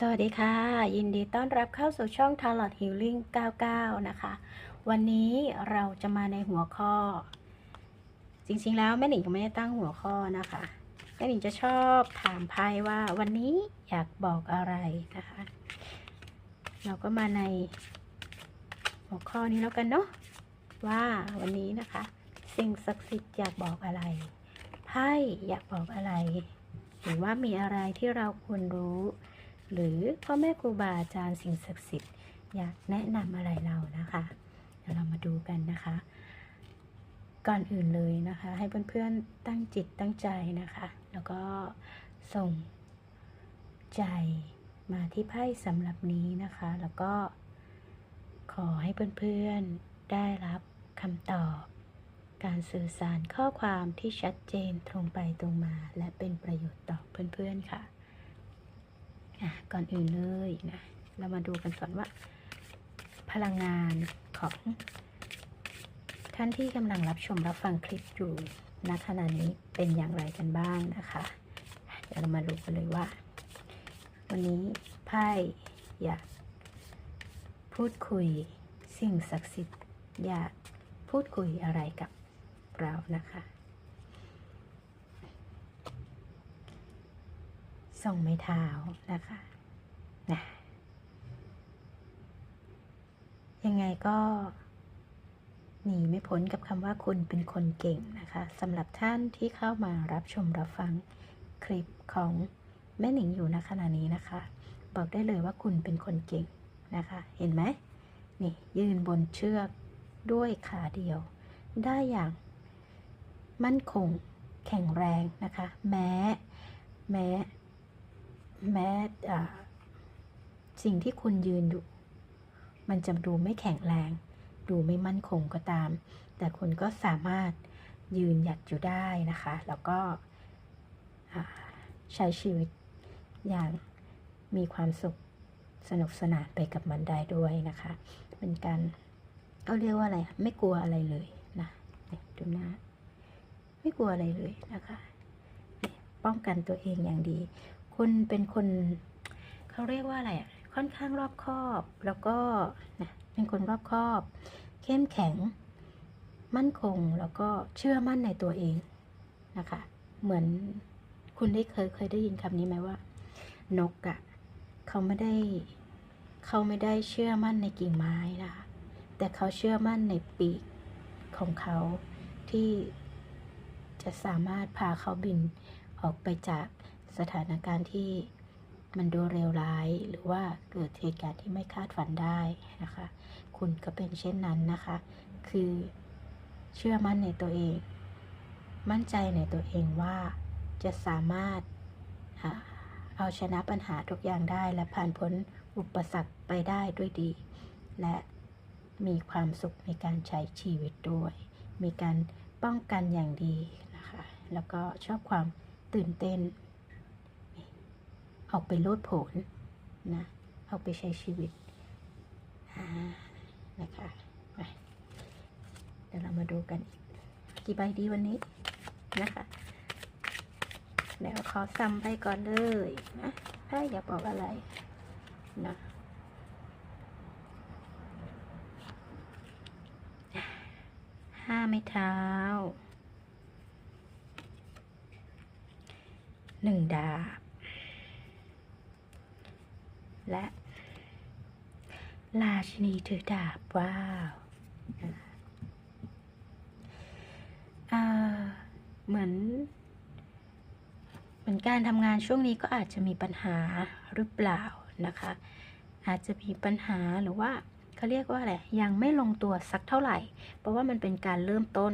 สวัสดีค่ะ ยินดีต้อนรับเข้าสู่ช่อง Tarot Healing 99 นะคะ วันนี้เราจะมาในหัวข้อ จริงๆแล้วแม่หนิงก็ไม่ได้ตั้งหัวข้อนะคะ แม่หนิงจะชอบถามไพ่ว่าวันนี้อยากบอกอะไรนะคะ เราก็มาในหัวข้อนี้แล้วกันเนาะว่าวันนี้นะคะ สิ่งศักดิ์สิทธิ์อยากบอกอะไรไพ่อยากบอกอะไร หรือว่ามีอะไรที่เราควรรู้ หรือพ่อแม่ครูบาอาจารย์สิ่งศักดิ์สิทธิ์อยากแนะนำอะไรเรานะคะ เดี๋ยวเรามาดูกันนะคะ ก่อนอื่นเลยนะคะ ให้เพื่อนๆตั้งจิตตั้งใจนะคะ แล้วก็ส่งใจมาที่ไพ่สำหรับนี้นะคะ แล้วก็ขอให้เพื่อนๆได้รับคำตอบ การสื่อสารข้อความที่ชัดเจนตรงไปตรงมา และเป็นประโยชน์ต่อเพื่อนๆค่ะะก่อนอื่นเลยนะเรามาดูกันก่อนว่า พลังงานของท่านที่กำลังรับชมรับฟังคลิปอยู่ณขณะนี้เป็นอย่างไรกันบ้างนะคะเดี๋ยวเรามาดูกันเลยว่า วันนี้ไพ่อยากพูดคุยสิ่งศักดิ์สิทธิ์อยากพูดคุยอะไรกับเรานะคะ ส่งไม้เท้านะคะนะยังไงก็หนีไม่พ้นกับคำว่าคุณเป็นคนเก่งนะคะสำหรับท่านที่เข้ามารับชมรับฟังคลิปของแม่หนิงอยู่ณขณะนี้นะคะ บอกได้เลยว่าคุณเป็นคนเก่งนะคะ เห็นไหมนี่ยืนบนเชือกด้วยขาเดียว ได้อย่างมั่นคงแข็งแรงนะคะ แม้ แม้ แม้สิ่งที่คุณยืนอยู่ มันจะดูไม่แข็งแรง ดูไม่มั่นคงก็ตาม แต่คุณก็สามารถยืนหยัดอยู่ได้นะคะ แล้วก็ใช้ชีวิตอย่างมีความสุขสนุกสนานไปกับมันได้ด้วยนะคะ เป็นการเขาเรียกว่าอะไร ไม่กลัวอะไรเลยนะดูน้าไม่กลัวอะไรเลยนะคะ ป้องกันตัวเองอย่างดี คุณเป็นคนเขาเรียกว่าอะไรอะค่อนข้างรอบคอบแล้วก็นะเป็นคนรอบคอบ เข้มแข็ง มั่นคงแล้วก็เชื่อมั่นในตัวเองนะคะ เหมือนคุณได้เคยเคยได้ยินคำนี้ไหมว่า นกอะ่ะเขาไม่ได้เขาไม่ได้เชื่อมั่นในกิ่งไม้นะคะแต่เขาเชื่อมั่นในปีกของเขาที่จะสามารถพาเขาบินออกไปจาก สถานการณ์ที่มันดูเลวร้าย หรือว่าเกิดเหตุการณ์ที่ไม่คาดฝันได้นะคะ คุณก็เป็นเช่นนั้นนะคะ คือเชื่อมั่นในตัวเอง มั่นใจในตัวเองว่าจะสามารถเอาชนะปัญหาทุกอย่างได้ และผ่านพ้นอุปสรรคไปได้ด้วยดี และมีความสุขในการใช้ชีวิตด้วย มีการป้องกันอย่างดีนะคะ แล้วก็ชอบความตื่นเต้น ออกไปโลดโผนนะออกไปใช้ชีวิตนะคะเดี๋ยวเรามาดูกันอีกกี่ใบดีวันนี้นะคะเดี๋ยวขอซ้ำไปก่อนเลยนะถ้าอยากบอกอะไรนะห้าไม้เท้าหนึ่งดาบ และ ราชินีถือดาบ ว้าวอ่าเหมือน เหมือนการทำงานช่วงนี้ก็อาจจะมีปัญหาหรือเปล่านะคะ อาจจะมีปัญหาหรือว่าเขาเรียกว่าอะไรยังไม่ลงตัวสักเท่าไหร่ เพราะว่ามันเป็นการเริ่มต้น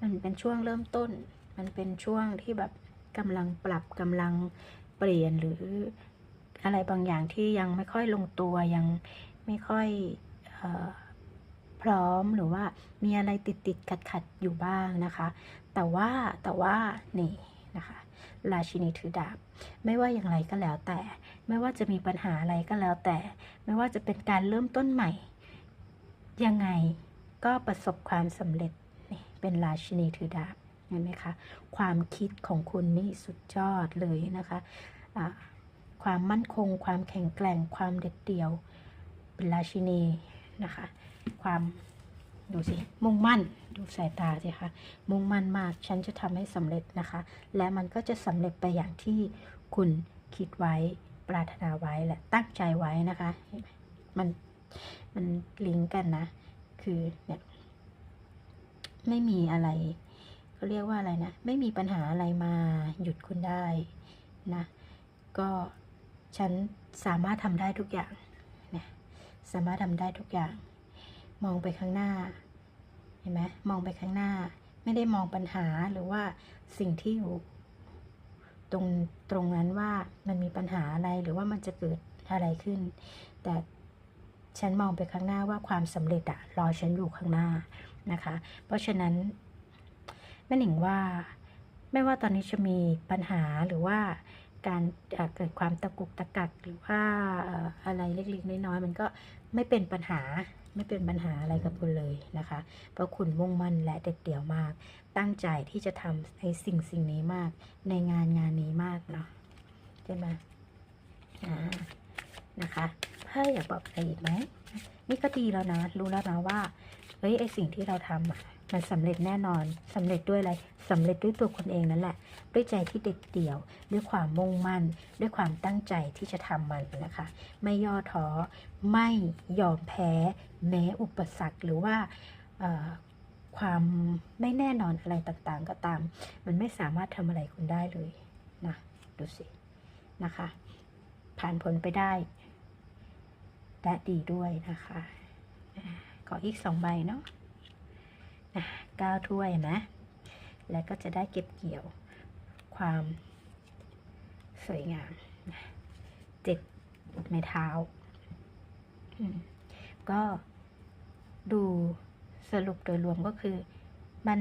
มันเป็นช่วงเริ่มต้น มันเป็นช่วงที่แบบกำลังปรับกำลังเปลี่ยนหรือ อะไรบางอย่างที่ยังไม่ค่อยลงตัวยังไม่ค่อยออพร้อมหรือว่ามีอะไรติดติดขัดขัดอยู่บ้างนะคะ แต่ว่าแต่ว่านี่นะคะราชินีถือดาบ ไม่ว่าอย่างไรก็แล้วแต่ ไม่ว่าจะมีปัญหาอะไรก็แล้วแต่ ไม่ว่าจะเป็นการเริ่มต้นใหม่ ยังไงก็ประสบความสำเร็จนี่เป็นราชินีถือดาบเห็นไหมคะ ความคิดของคุณนี่สุดยอดเลยนะคะอ่า ความมั่นคง ความแข็งแกร่ง ความเด็ดเดี่ยว เป็นราชินีนะคะ ความดูสิ มุ่งมั่น ดูสายตาสิคะ มุ่งมั่นมาก ฉันจะทำให้สำเร็จนะคะ และมันก็จะสำเร็จไปอย่างที่คุณคิดไว้ ปรารถนาไว้ และตั้งใจไว้นะคะเห็นไหมมัน มันลิงก์กันนะ คือเนี่ยไม่มีอะไรเขาเรียกว่าอะไรนะ ไม่มีปัญหาอะไรมาหยุดคุณได้นะ ก็ ฉันสามารถทำได้ทุกอย่างนะสามารถทำได้ทุกอย่าง มองไปข้างหน้า เห็นไหมมองไปข้างหน้า ไม่ได้มองปัญหาหรือว่าสิ่งที่อยู่ตรงตรงนั้นว่ามันมีปัญหาอะไรหรือว่ามันจะเกิดอะไรขึ้น แต่ฉันมองไปข้างหน้าว่าความสำเร็จอะรอฉันอยู่ข้างหน้านะคะ เพราะฉะนั้นแม่หนิงว่าไม่ว่าตอนนี้จะมีปัญหาหรือว่า การเกิดความตะกุกตะกักหรือว่าอะไรเล็กๆน้อยๆมันก็ไม่เป็นปัญหาไม่เป็นปัญหาอะไรกับคุณเลยนะคะ เพราะคุณมุ่งมั่นและเด็ดเดี่ยวมาก ตั้งใจที่จะทำในสิ่งสิ่งนี้มาก ในงานงานนี้มากเนาะใช่ไหมอ่านะคะถ้าออยากบอกอะไรอีกไหมนี่ก็ดีแล้วนะ รู้แล้วนะว่าเฮ้ยไอสิ่งที่เราทำอะ มันสำเร็จแน่นอนสำเร็จด้วยอะไรสำเร็จด้วยตัวคนเองนั่นแหละ ด้วยใจที่เด็ดเดี่ยว ด้วยความมุ่งมั่น ด้วยความตั้งใจที่จะทำมันนะคะ ไม่ย่อท้อไม่ยอมแพ้ แม้อุปสรรคหรือว่าความไม่แน่นอนอะไรต่างๆ ก็ตาม มันไม่สามารถทำอะไรคุณได้เลยนะดูสินะคะ ผ่านพ้นไปได้และดีด้วยนะคะ ขออีกสองใบเนาะ อะเก้าถ้วยนะ และก็จะได้เก็บเกี่ยวความสวยงามเจ็ดไม้เท้า ก็ดูสรุปโดยรวมก็คือ มัน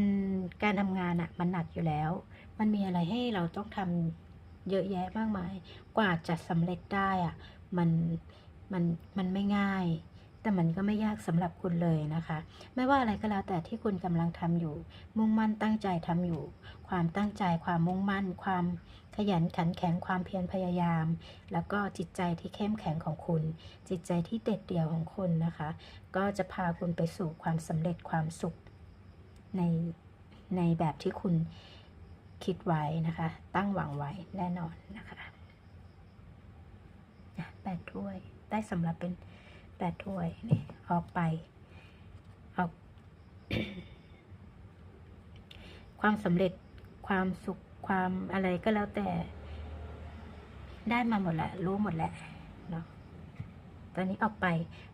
การทำงานอะมันหนักอยู่แล้ว มันมีอะไรให้เราต้องทำเยอะแยะมากมาย กว่าจะสำเร็จได้อะ มัน มัน มันไม่ง่าย แต่มันก็ไม่ยากสำหรับคุณเลยนะคะ ไม่ว่าอะไรก็แล้วแต่ที่คุณกำลังทำอยู่ มุ่งมั่นตั้งใจทำอยู่ ความตั้งใจความมุ่งมั่น ความขยันขันแข็งความเพียรพยายาม แล้วก็จิตใจที่เข้มแข็งของคุณ จิตใจที่เด็ดเดี่ยวของคุณนะคะ ก็จะพาคุณไปสู่ความสำเร็จความสุข ในในแบบที่คุณคิดไว้นะคะ ตั้งหวังไว้แน่นอนนะคะอะแปดถ้วยได้สำหรับเป็น แปดถ้วยนี่ออกไปออกความสำเร็จความสุขความอะไรก็แล้วแต่ ได้มาหมดแหละรู้หมดแหละเนาะตอนนี้ออกไป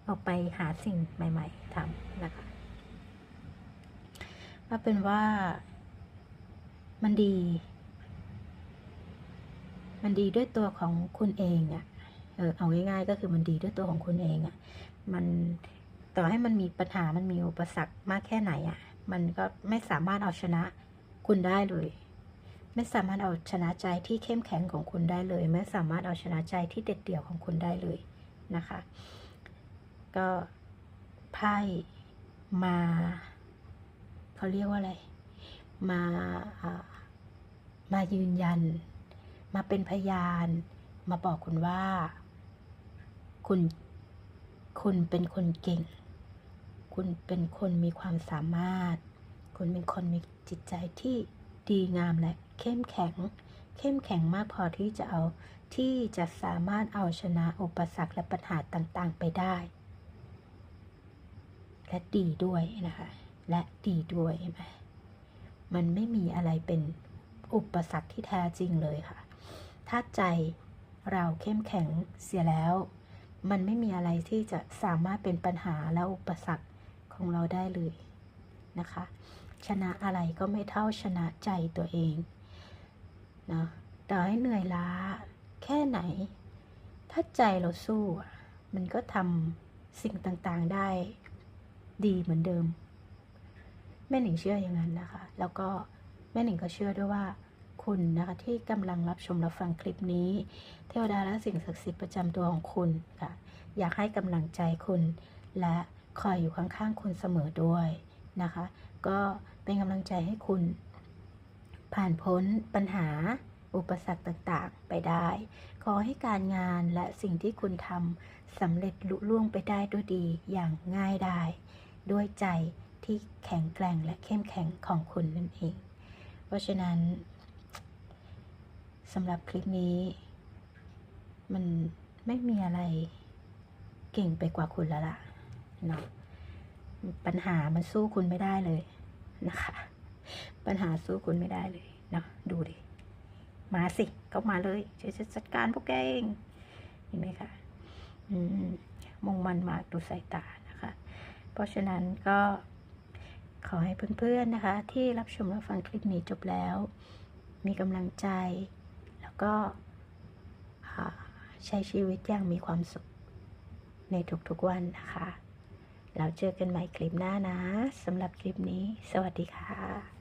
ออกไปหาสิ่งใหม่ ๆทำนะคะก็เป็นว่ามันดี มันดีด้วยตัวของคุณเองอะ่ะ เออเอาง่ายๆ ก็คือมันดีด้วยตัวของคุณเองอะ่ะ มันต่อให้มันมีปัญหา มันมีอุปสรรคมากแค่ไหนอะ่ะ มันก็ไม่สามารถเอาชนะคุณได้เลย ไม่สามารถเอาชนะใจที่เข้มแข็งของคุณได้เลย ไม่สามารถเอาชนะใจที่เด็ดเดี่ยวของคุณได้เลยนะคะ ก็ไพ่มาเขาเรียกว่าอะไร มาอ่ามายืนยัน มาเป็นพยาน มาบอกคุณว่า คุณ คุณเป็นคนเก่ง คุณเป็นคนมีความสามารถ คุณเป็นคนมีจิตใจที่ดีงามและเข้มแข็ง เข้มแข็งมากพอที่จะเอาที่จะสามารถเอาชนะอุปสรรคและปัญหาต่างๆ ไปได้ และดีด้วยนะคะ และดีด้วยเห็นไหมมันไม่มีอะไรเป็นอุปสรรคที่แท้จริงเลยค่ะ ถ้าใจเราเข้มแข็งเสียแล้ว มันไม่มีอะไรที่จะสามารถเป็นปัญหาและอุปสรรคของเราได้เลยนะคะ ชนะอะไรก็ไม่เท่าชนะใจตัวเองนะต่อให้เหนื่อยล้าแค่ไหน ถ้าใจเราสู้ มันก็ทำสิ่งต่างๆได้ดีเหมือนเดิม แม่หนิงเชื่ออย่างนั้นนะคะ แล้วก็แม่หนิงก็เชื่อด้วยว่า คุณนะคะที่กำลังรับชมรับฟังคลิปนี้ เทวดาและสิ่งศักดิ์สิทธิ์ประจำตัวของคุณค่ะ อยากให้กำลังใจคุณ และคอยอยู่ข้างๆคุณเสมอด้วยนะคะ ก็เป็นกำลังใจให้คุณ ผ่านพ้นปัญหาอุปสรรคต่างๆ ไปได้ ขอให้การงานและสิ่งที่คุณทำสำเร็จลุล่วงไปได้ด้วยดีอย่างง่ายได้ด้วยใจที่แข็งแกร่งและเข้มแข็งของคุณนั่นเอง เพราะฉะนั้น สำหรับคลิปนี้ มันไม่มีอะไรเก่งไปกว่าคุณแล้วล่ะเนาะปัญหามันสู้คุณไม่ได้เลยนะคะ ปัญหาสู้คุณไม่ได้เลยเนาะดูดิ มาสิก็มาเลยจะจะจัดการพวกแกเองเห็นไหมคะอืมมุ่งมันมากดูสายตานะคะ เพราะฉะนั้นก็ขอให้เพื่อนๆนะคะ ที่รับชมรับฟังคลิปนี้จบแล้ว มีกำลังใจ ก็ใช้ชีวิตอย่างมีความสุขในทุกๆวันนะคะ แล้วเจอกันใหม่คลิปหน้านะสำหรับคลิปนี้ สวัสดีค่ะ